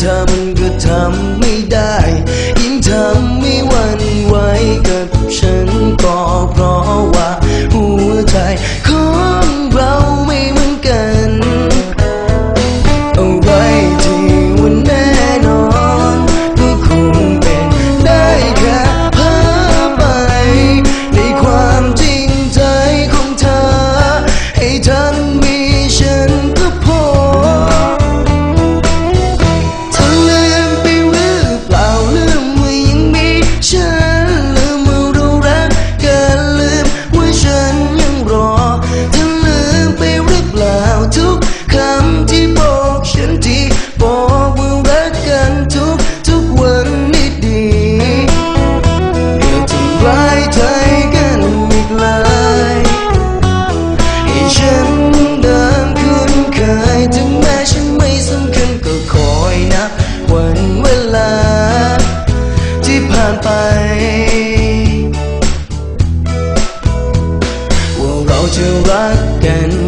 เธอมันก็ทำไม่ได้ ยิ่งทำไม่วันไว้กับฉันก็เพราะว่าหัวใจของเราไม่เหมือนกันอะไรที่วันแน่นอนก็คงเป็นได้แค่ภาพไป ในความจริงใจของเธอ ให้เธอ you again